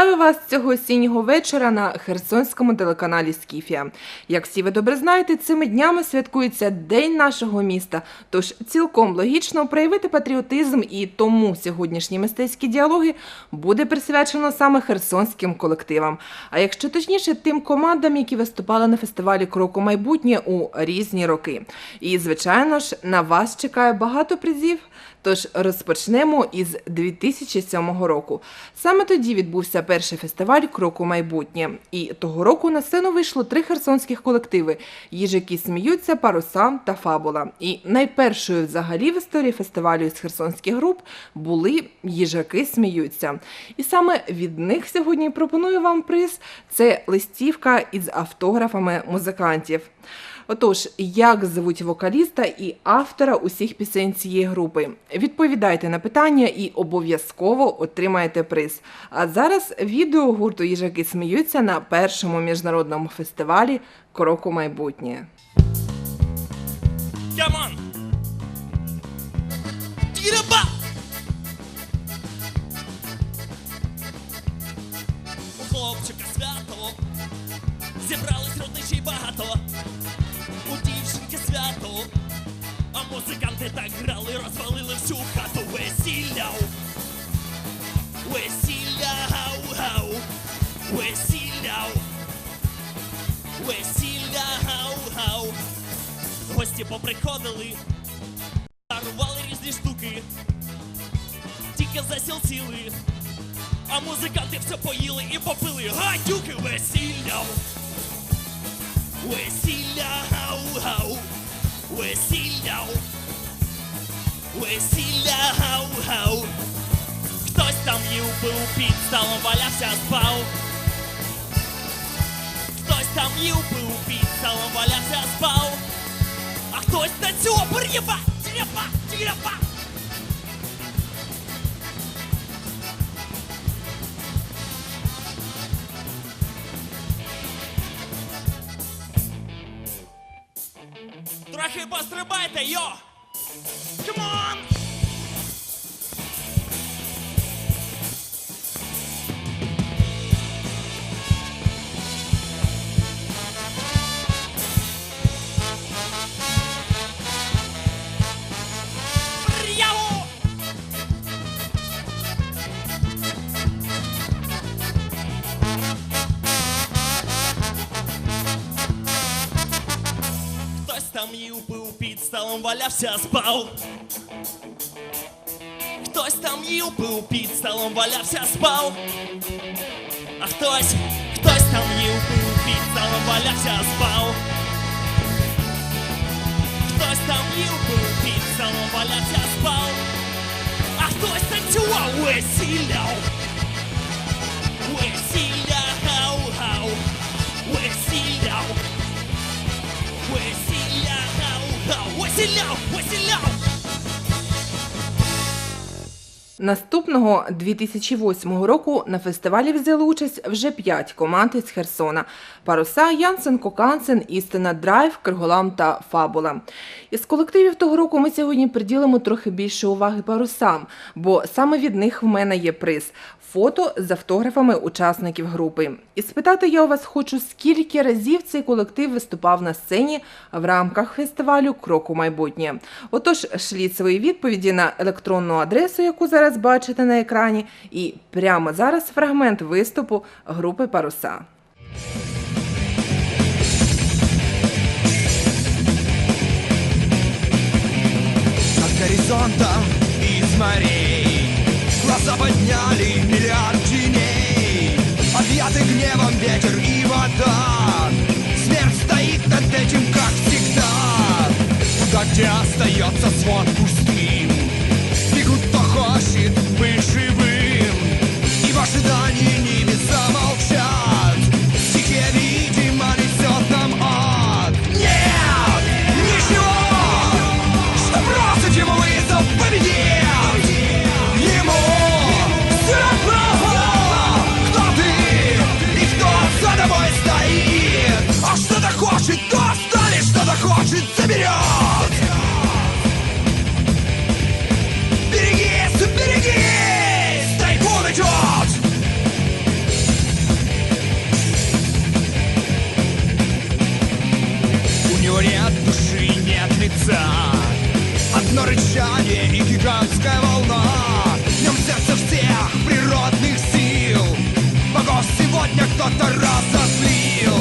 Вітаю вас цього осіннього вечора на Херсонському телеканалі Скіфія. Як всі ви добре знаєте, цими днями святкується День нашого міста. Тож цілком логічно проявити патріотизм, і тому сьогоднішні мистецькі діалоги буде присвячено саме херсонським колективам. А якщо точніше, тим командам, які виступали на фестивалі Кроку майбутнє у різні роки. І звичайно ж, на вас чекає багато призів. Тож розпочнемо із 2007 року. Саме тоді відбувся перший фестиваль Кроку майбутнє. І того року на сцену вийшло три херсонських колективи: їжаки сміються, паруса та фабула. І найпершою взагалі в історії фестивалю із херсонських груп були їжаки сміються. І саме від них сьогодні пропоную вам приз. Це листівка із автографами музикантів. Отож, як звуть вокаліста і автора усіх пісень цієї групи? Відповідайте на питання і обов'язково отримаєте приз. А зараз відео гурту їжаки сміються на першому міжнародному фестивалі майбутнє. Тіраба! У хлопчика свято Зібрались А так грали, розвалили всю хату. Весілля. Весілля. Гау-гау Весілля. Весілля. Гау-гау Гості поприходили, дарували різні штуки, тільки засіл ціли, а музиканти все поїли і попили. Гадюки весілля. Весілля. Гау-гау, весілля, весілля гау-гау. Хтось там їв пив під столом валявся спав. Хтось там їв пив під столом валявся спав. А хтось танцював рєба, тіряба, тіряба. Трохи пострибайте, йо! Come on! Хтось там їв пив під столом валявся спав. Хтось там їв пив під столом валявся спав. А хтось, хтось там їв пив під столом валявся спав. Хтось там їв пив під столом валявся спав. А хтось танцював весілля. Весілля, Весілля, весілля. Наступного 2008 року на фестивалі взяли участь вже п'ять команд із Херсона: Паруса, Янсен, Кокансен, Істина Драйв, Кирголам та Фабула. Із колективів того року ми сьогодні приділимо трохи більше уваги парусам, бо саме від них в мене є приз фото з автографами учасників групи. І спитати я у вас хочу, скільки разів цей колектив виступав на сцені в рамках фестивалю Кроку майбутнє. Отож, шліть свої відповіді на електронну адресу, яку зараз бачите на екрані, і прямо зараз фрагмент виступу групи Паруса. Горизонтом из морей Глаза подняли остается свод пустым Бегут, кто хочет быть Одно рычание и гигантская волна. В нем сердце всех природных сил. Богов сегодня кто-то разозлил.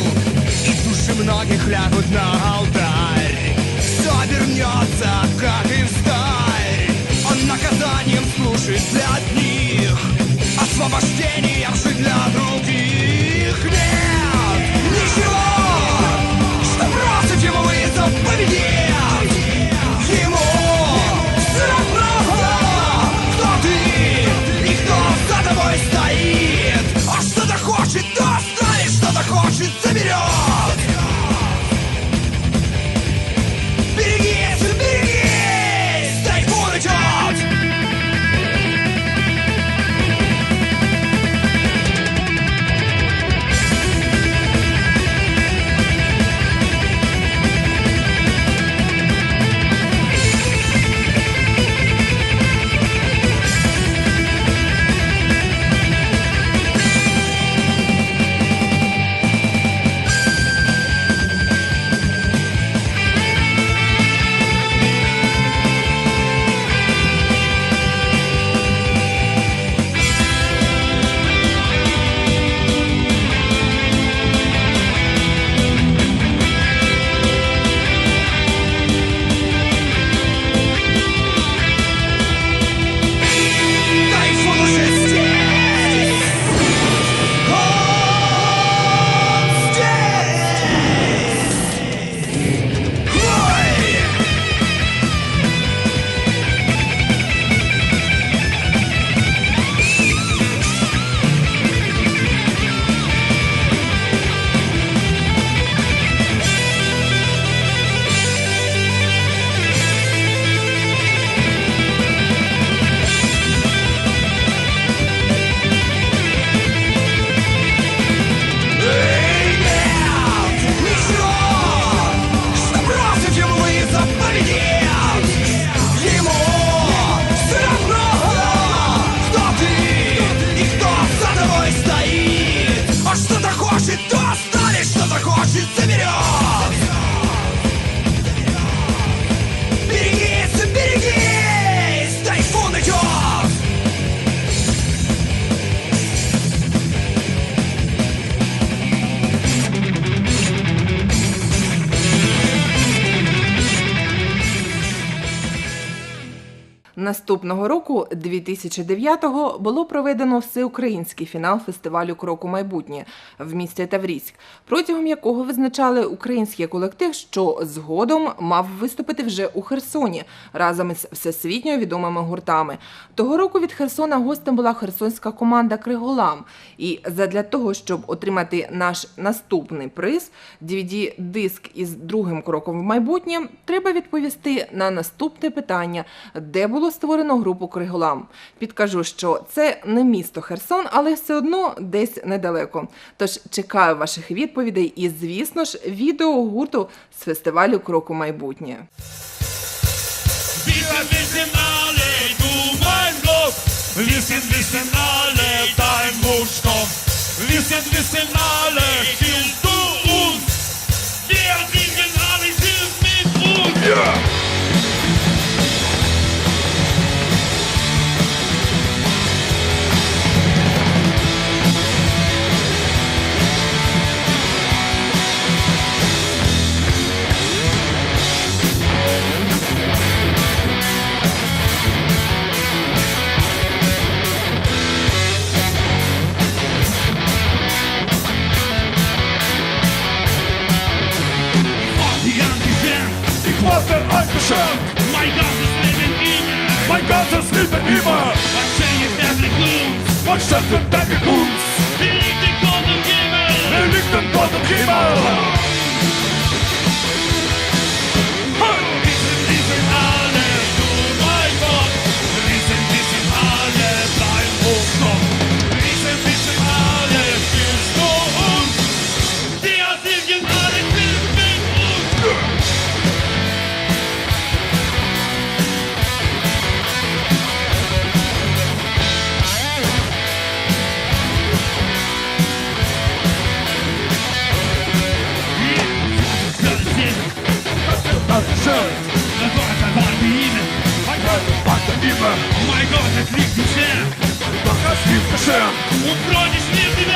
И души многих лягут на алтарь. Все обернется, как и встарь Он наказанием служит для одних. Освобождением 2009-го, було проведено всеукраїнський фінал фестивалю Кроку майбутнє в місті Таврійськ, протягом якого визначали український колектив, що згодом мав виступити вже у Херсоні разом із всесвітньо відомими гуртами. Того року від Херсона гостем була херсонська команда Криголам. І задля того, щоб отримати наш наступний приз DVD-диск із другим кроком в майбутнє, треба відповісти на наступне питання, де було створено групу Криголам. Підкажу, що це не місто Херсон, але все одно десь недалеко. Тож чекаю ваших відповідей і, звісно ж, відео гурту з фестивалю Кроку майбутнє. Wissen alle, du mein Lob. Wissen, wissen alle, dein Wunsch kommt. Strzelam! Uchronisz mnie z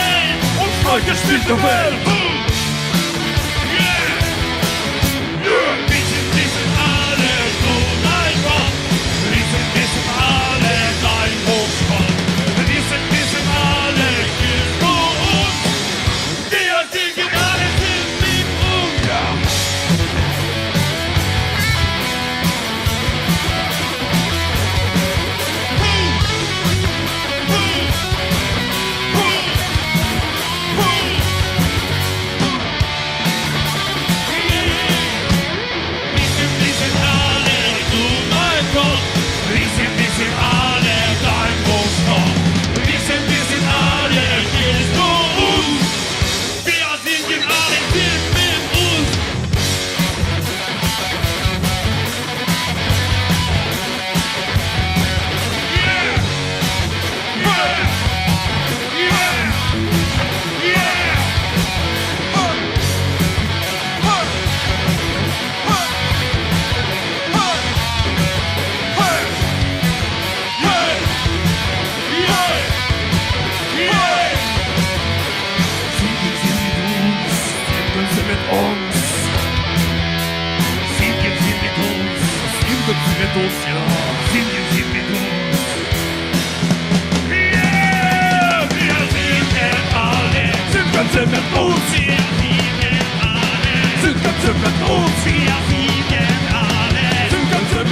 Od Odpalisz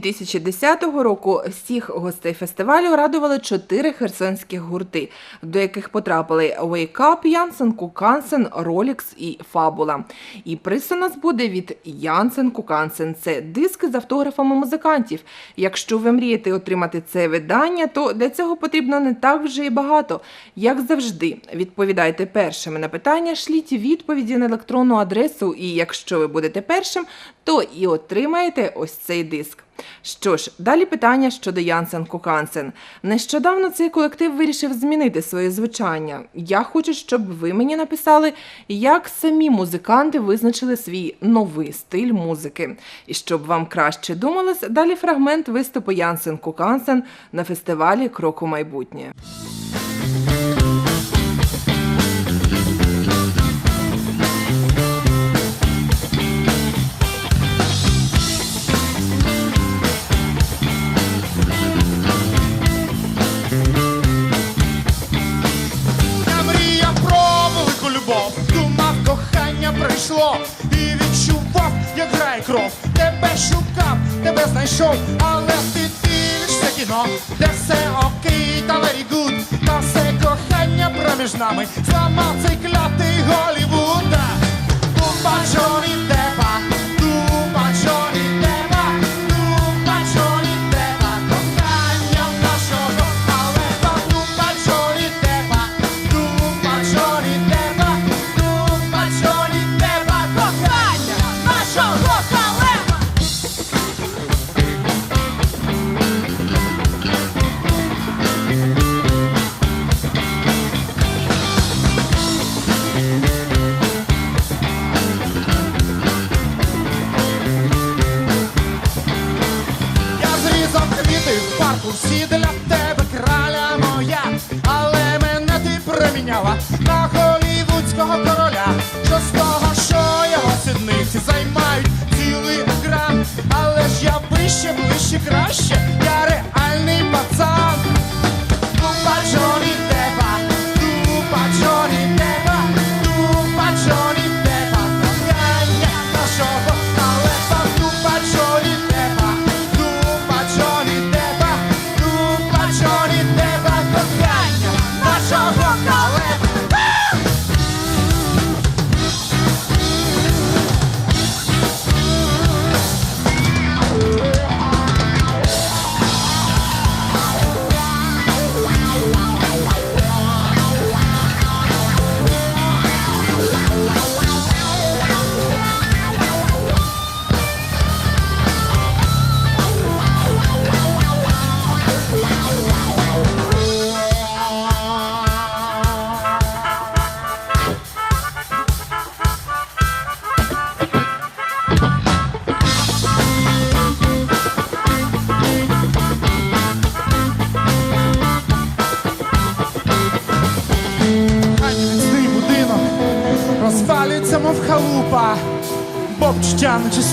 2010 року всіх гостей фестивалю радували чотири херсонських гурти, до яких потрапили Wake Up, Янсен, Кукансен, Rolex і Фабула. І приз у нас буде від Янсен Кукансен. Це диски з автографами музикантів. Якщо ви мрієте отримати це видання, то для цього потрібно не так вже і багато. Як завжди, відповідайте першими на питання, шліть відповіді на електронну адресу, і якщо ви будете першим, то і отримаєте ось цей диск. Що ж, далі питання щодо Янсен Кукансен. Нещодавно цей колектив вирішив змінити своє звучання. Я хочу, щоб ви мені написали, як самі музиканти визначили свій новий стиль музики. І щоб вам краще думалось, далі фрагмент виступу Янсен Кукансен на фестивалі Крок у майбутнє. Кохання і відчував, як грає кров. Тебе шукав, тебе знайшов, але ти дивишся кіно, де все окей та very good. Та все кохання проміж нами. Зламав цей клятий Голівуда. Думба Джоні Деппа,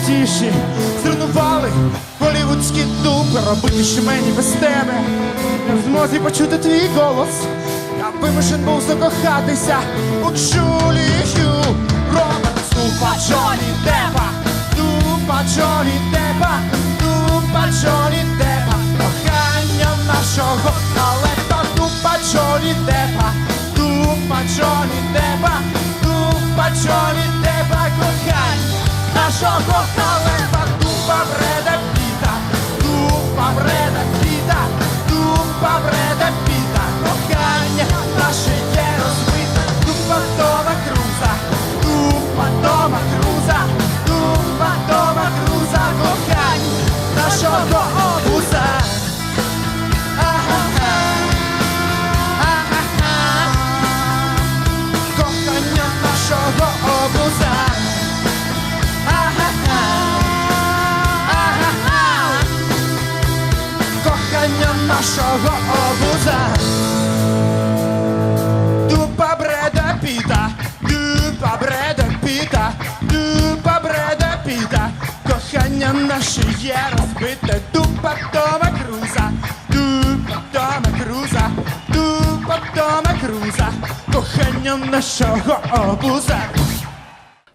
найчастіші Зруйнували голівудські дупи Робити що мені без тебе. Не в змозі почути твій голос. Я вимушен був закохатися у Джулію Робертс Дупа Джоні Депа Дупа Джоні Депа Дупа Джоні Депа Кохання нашого але то дупа Джоні Депа Дупа Джоні Депа Дупа Джоні Депа Кохання нашого халепа Дупа Тома Круза, кохання нашого обуза.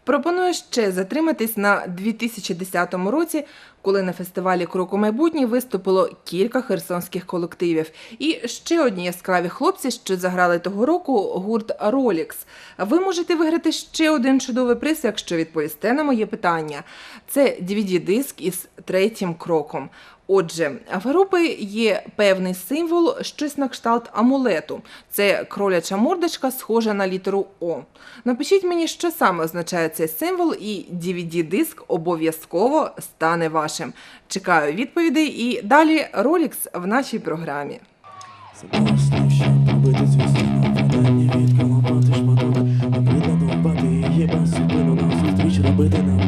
Пропоную ще затриматись на 2010 році, коли на фестивалі Крок у майбутнє виступило кілька херсонських колективів. І ще одні яскраві хлопці, що заграли того року гурт Ролікс. Ви можете виграти ще один чудовий приз, якщо відповісте на моє питання. Це DVD-диск із третім кроком. Отже, в групи є певний символ, щось на кшталт амулету. Це кроляча мордочка, схожа на літеру О. Напишіть мені, що саме означає цей символ, і DVD-диск обов'язково стане вашим. Чекаю відповідей і далі ролікс в нашій програмі. Согласна, що пробити звісно Видання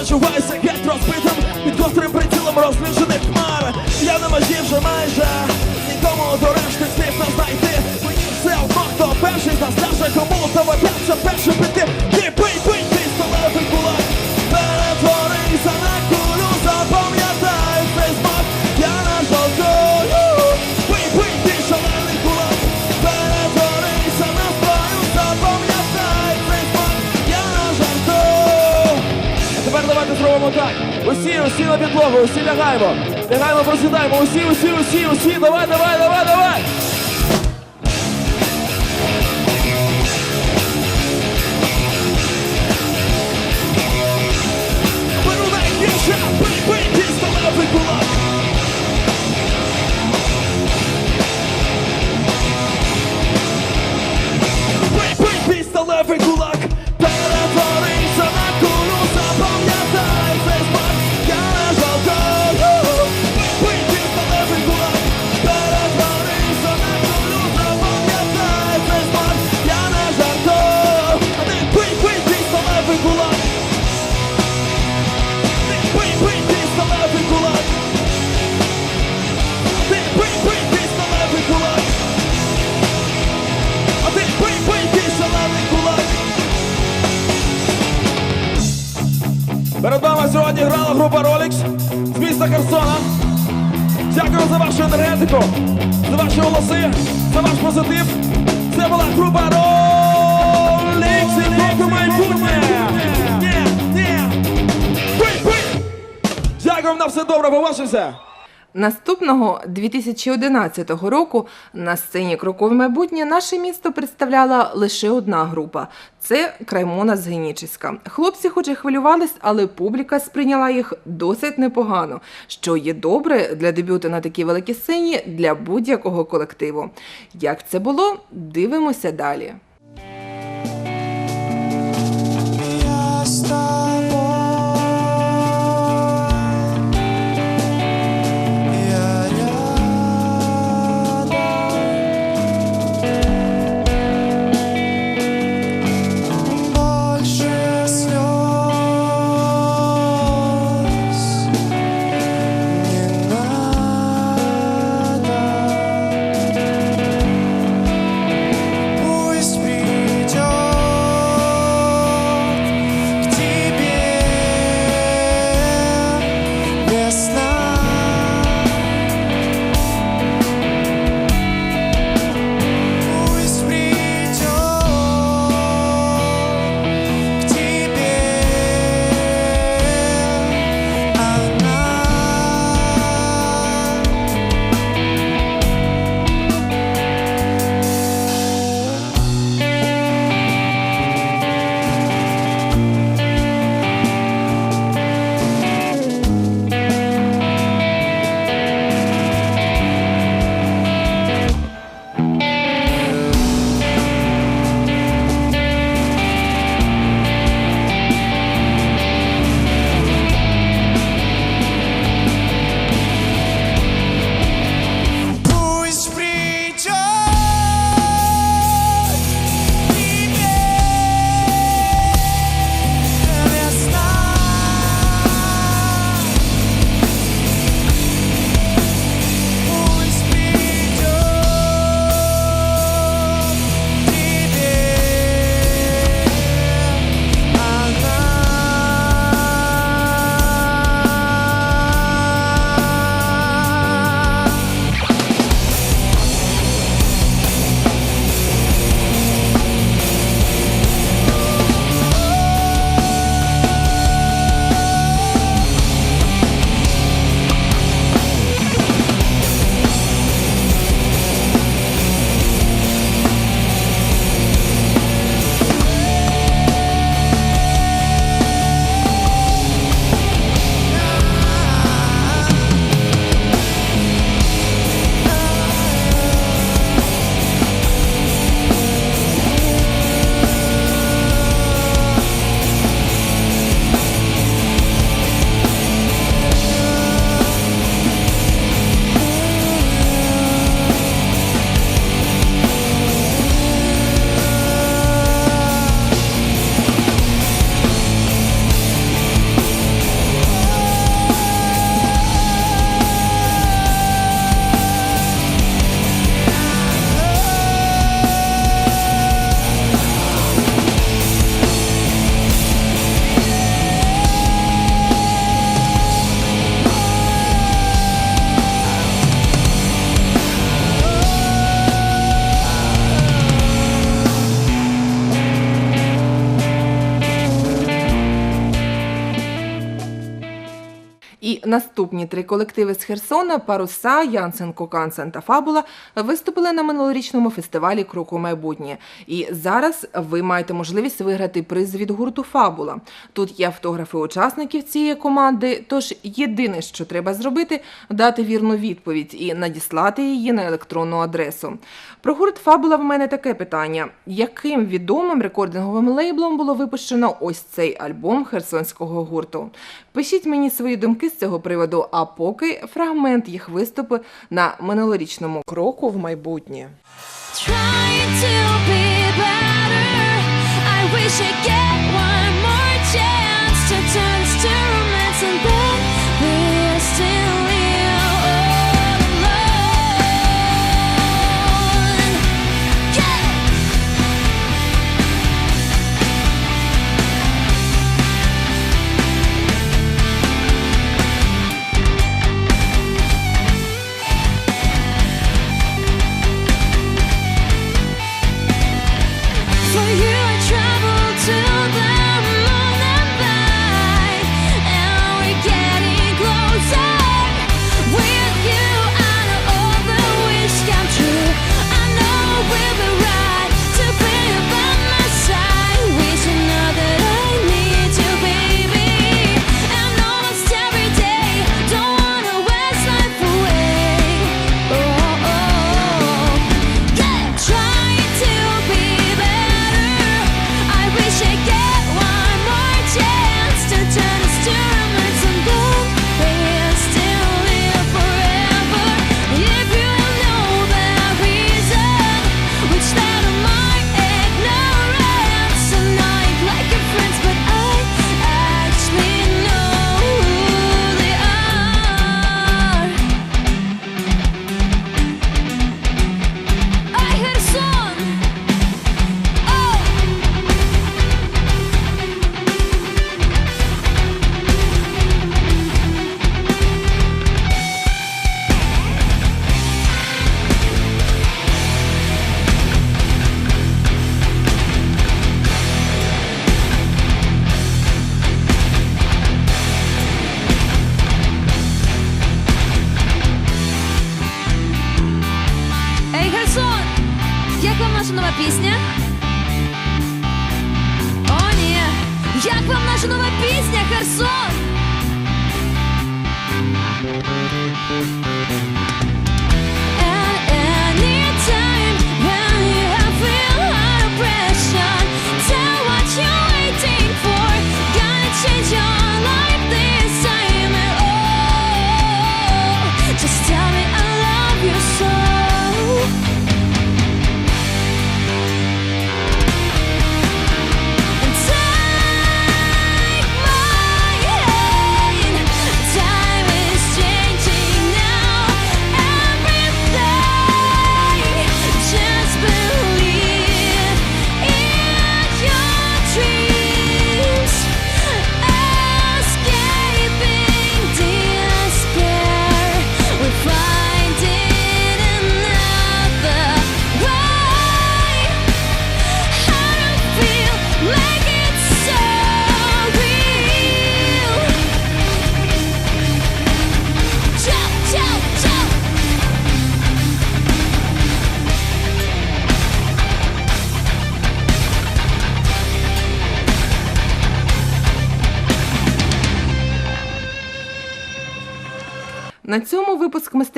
почувайся геть розбитим Під гострим прицілом розлючених хмар. Я на межі вже майже Нікому дорожних слів не знайти. Мені все одно, хто перший з нас скаже Кому доведеться першим піти Усі, усі на підлогу, усі лягаємо. Лягаємо, просідаємо. Усі, усі, усі, усі. Давай, давай, давай, давай. Все добре, побачимося. Наступного 2011 року на сцені Крокове майбутнє наше місто представляла лише одна група це Краймона з Генічеська. Хлопці, хоч і хвилювались, але публіка сприйняла їх досить непогано, що є добре для дебюту на такій великій сцені для будь-якого колективу. Як це було, дивимося далі. Наступні три колективи з Херсона Паруса, Янсен Кокансен та Фабула виступили на минулорічному фестивалі Кроку майбутнє. І зараз ви маєте можливість виграти приз від гурту Фабула. Тут є автографи учасників цієї команди. Тож єдине, що треба зробити, дати вірну відповідь і надіслати її на електронну адресу. Про гурт Фабула в мене таке питання: яким відомим рекординговим лейблом було випущено ось цей альбом херсонського гурту? Пишіть мені свої думки з цього приводу, а поки фрагмент їх виступу на минулорічному кроку в майбутнє. I wish I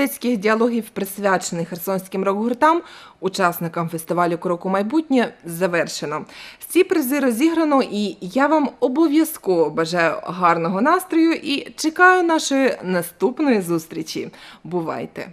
мистецьких діалогів, присвячених херсонським рок-гуртам, учасникам фестивалю Кроку майбутнє завершено. Всі призи розіграно, і я вам обов'язково бажаю гарного настрою і чекаю нашої наступної зустрічі. Бувайте!